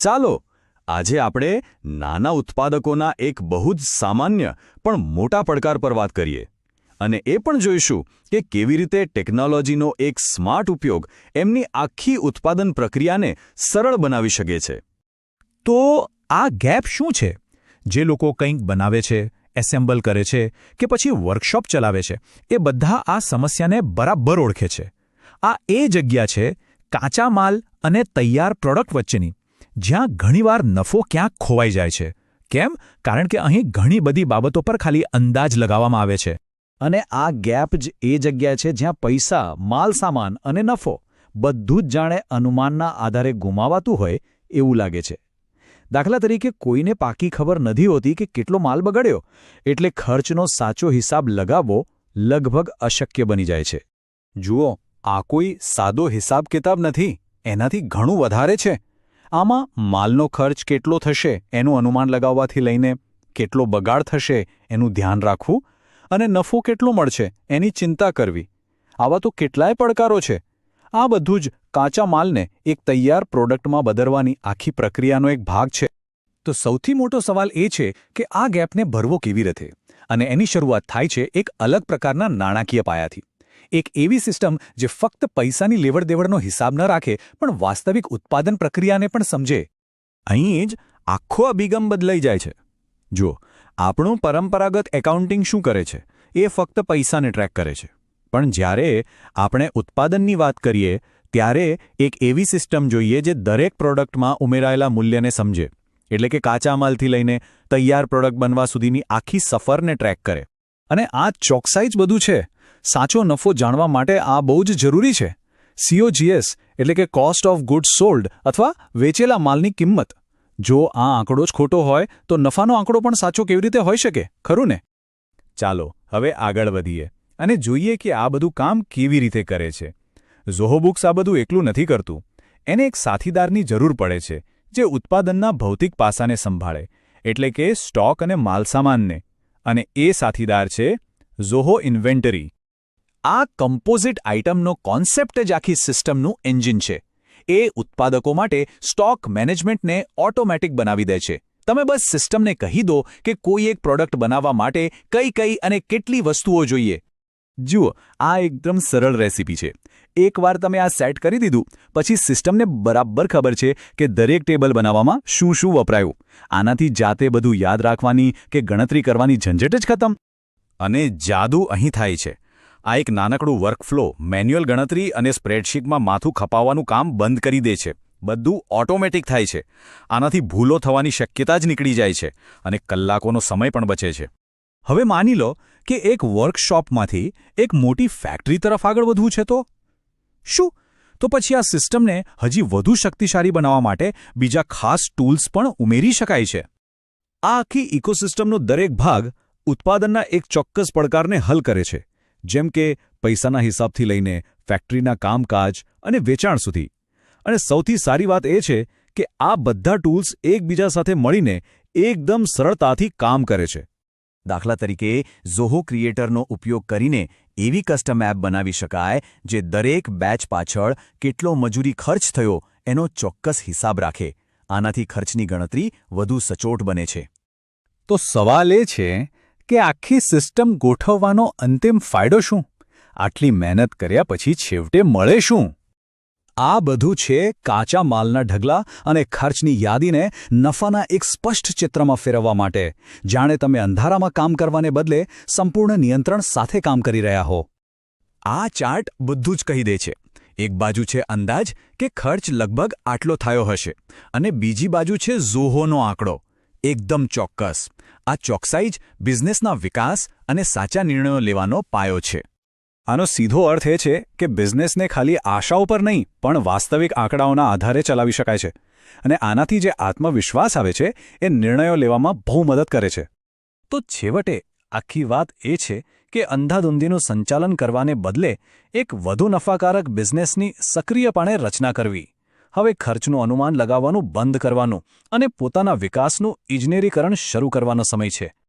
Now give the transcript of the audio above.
ચાલો, આજે આપણે નાના ઉત્પાદકોના એક બહુ જ સામાન્ય પણ મોટા પડકાર પર વાત કરીએ અને એ પણ જોઈશું કે કેવી રીતે ટેકનોલોજીનો એક સ્માર્ટ ઉપયોગ એમની આખી ઉત્પાદન પ્રક્રિયાને સરળ બનાવી શકે છે. તો આ ગેપ શું છે? જે લોકો કંઈક બનાવે છે, એસેમ્બલ કરે છે કે પછી વર્કશોપ ચલાવે છે, એ બધા આ સમસ્યાને બરાબર ઓળખે છે. આ એ જગ્યા છે કાચા માલ અને તૈયાર પ્રોડક્ટ વચ્ચેની. જ્યાં ઘણીવાર નફો ક્યાંક ખોવાઈ જાય છે. કેમ? કારણ કે અહીં ઘણી બધી બાબતો પર ખાલી અંદાજ લગાવવામાં આવે છે. અને આ ગેપ જ એ જગ્યા છે જ્યાં પૈસા માલસામાન અને નફો બધું જ જાણે અનુમાનના આધારે ગુમાવાતું હોય એવું લાગે છે. દાખલા તરીકે કોઈને પાકી ખબર નથી હોતી કે કેટલો માલ બગડ્યો, એટલે ખર્ચનો સાચો હિસાબ લગાવવો લગભગ અશક્ય બની જાય છે. જુઓ, આ કોઈ સાદો હિસાબ કિતાબ નથી. એનાથી ઘણું વધારે છે. આમાં માલનો ખર્ચ કેટલો થશે એનું અનુમાન લગાવવાથી લઈને કેટલો બગાડ થશે એનું ધ્યાન રાખવું અને નફો કેટલો મળશે એની ચિંતા કરવી. આવા તો કેટલાય પડકારો છે. આ બધું જ કાચા માલને એક તૈયાર પ્રોડક્ટમાં બદલવાની આખી પ્રક્રિયાનો એક ભાગ છે. તો સૌથી મોટો સવાલ એ છે કે આ ગેપને ભરવો કેવી રીતે? અને એની શરૂઆત થાય છે એક અલગ પ્રકારના નાણાકીય પાયાથી. એક એવી સિસ્ટમ જે ફક્ત પૈસાની લેવડદેવડનો હિસાબ ન રાખે, પણ વાસ્તવિક ઉત્પાદન પ્રક્રિયાને પણ સમજે. અહીં જ આખો અભિગમ બદલાઈ જાય છે. જુઓ, આપણું પરંપરાગત એકાઉન્ટિંગ શું કરે છે? એ ફક્ત પૈસાને ટ્રેક કરે છે. પણ જ્યારે આપણે ઉત્પાદનની વાત કરીએ, ત્યારે એક એવી સિસ્ટમ જોઈએ જે દરેક પ્રોડક્ટમાં ઉમેરાયેલા મૂલ્યને સમજે. એટલે કે કાચા માલથી લઈને તૈયાર પ્રોડક્ટ બનવા સુધીની આખી સફરને ટ્રેક કરે. અને આ ચોકસાઈ જ બધું છે. સાચો નફો જાણવા માટે આ બહુ જ જરૂરી છે. સીઓજીએસ એટલે કે કોસ્ટ ઓફ ગુડ્સ સોલ્ડ અથવા વેચેલા માલની કિંમત. જો આ આંકડો જ ખોટો હોય, તો નફાનો આંકડો પણ સાચો કેવી રીતે હોઈ શકે? ખરું ને? ચાલો, હવે આગળ વધીએ અને જોઈએ કે આ બધું કામ કેવી રીતે કરે છે. ઝોહોબુક્સ આ બધું એકલું નથી કરતું. એને એક સાથીદારની જરૂર પડે છે, જે ઉત્પાદનના ભૌતિક પાસાને સંભાળે, એટલે કે સ્ટોક અને માલસામાનને. અને એ સાથીદાર છે ઝોહો ઇન્વેન્ટરી આ કમ્પોઝિટ આઇટમનો કોન્સેપ્ટ જ આખી સિસ્ટમનું એન્જિન છે. એ ઉત્પાદકો માટે સ્ટોક મેનેજમેન્ટને ઓટોમેટિક બનાવી દે છે. તમે બસ સિસ્ટમને કહી દો કે કોઈ એક પ્રોડક્ટ બનાવવા માટે કઈ કઈ અને કેટલી વસ્તુઓ જોઈએ. જુઓ, આ એકદમ સરળ રેસીપી છે. એકવાર તમે આ સેટ કરી દીધું, પછી સિસ્ટમને બરાબર ખબર છે કે દરેક ટેબલ બનાવવામાં શું શું વપરાયું. આનાથી જાતે બધું યાદ રાખવાની કે ગણતરી કરવાની ઝંઝટ જ ખતમ. અને જાદુ અહીં થાય છે. આ એક નાનકડું વર્કફ્લો મેન્યુઅલ ગણતરી અને સ્પ્રેડશીટમાં માથું ખપાવવાનું કામ બંધ કરી દે છે. બધું ઓટોમેટિક થાય છે. આનાથી ભૂલો થવાની શક્યતા જ નીકળી જાય છે અને કલાકોનો સમય પણ બચે છે. હવે માની લો કે એક વર્કશોપમાંથી એક મોટી ફેક્ટરી તરફ આગળ વધવું છે તો? શું? તો પછી આ સિસ્ટમને હજી વધુ શક્તિશાળી બનાવવા માટે બીજા ખાસ ટૂલ્સ પણ ઉમેરી શકાય છે. આ આખી ઇકોસિસ્ટમનો દરેક ભાગ ઉત્પાદનના એક ચોક્કસ પડકારને હલ કરે છે. જેમ કે પૈસાના હિસાબથી લઈને ફેક્ટરીના કામકાજ અને વેચાણ સુધી. અને સૌથી સારી વાત એ છે કે આ બધા ટૂલ્સ એકબીજા સાથે મળીને એકદમ સરળતાથી કામ કરે છે. દાખલા તરીકે ઝોહો ક્રિએટરનો ઉપયોગ કરીને એવી કસ્ટમ એપ બનાવી શકાય જે દરેક બેચ પાછળ કેટલો મજૂરી ખર્ચ થયો એનો ચોક્કસ હિસાબ રાખે. આનાથી ખર્ચની ગણતરી વધુ સચોટ બને છે. તો સવાલ એ છે કે આખી સિસ્ટમ ગોઠવવાનો અંતિમ ફાયદો શું? આટલી મહેનત કર્યા પછી છેવટે મળે શું? આ બધું છે કાચા માલના ઢગલા અને ખર્ચની યાદીને નફાના એક સ્પષ્ટ ચિત્રમાં ફેરવવા માટે. જાણે તમે અંધારામાં કામ કરવાને બદલે સંપૂર્ણ નિયંત્રણ સાથે કામ કરી રહ્યા હો. આ ચાર્ટ બધું જ કહી દે છે. એક બાજુ છે અંદાજ કે ખર્ચ લગભગ આટલો થયો હશે અને બીજી બાજુ છે ઝોહોનો આંકડો. એકદમ ચોક્કસ. આ ચોકસાઈ જ બિઝનેસના વિકાસ અને સાચા નિર્ણયો લેવાનો પાયો છે. આનો સીધો અર્થ એ છે કે બિઝનેસને ખાલી આશાઓ પર નહીં, પણ વાસ્તવિક આંકડાઓના આધારે ચલાવી શકાય છે. અને આનાથી જે આત્મવિશ્વાસ આવે છે, એ નિર્ણયો લેવામાં બહુ મદદ કરે છે. તો છેવટે આખી વાત એ છે કે અંધાધૂંધીનું સંચાલન કરવાને બદલે એક વધુ નફાકારક બિઝનેસની સક્રિયપણે રચના કરવી. હવે ખર્ચનું અનુમાન લગાવવાનું બંધ કરવાનું અને પોતાના વિકાસનું ઇજનેરીકરણ શરૂ કરવાનો સમય છે.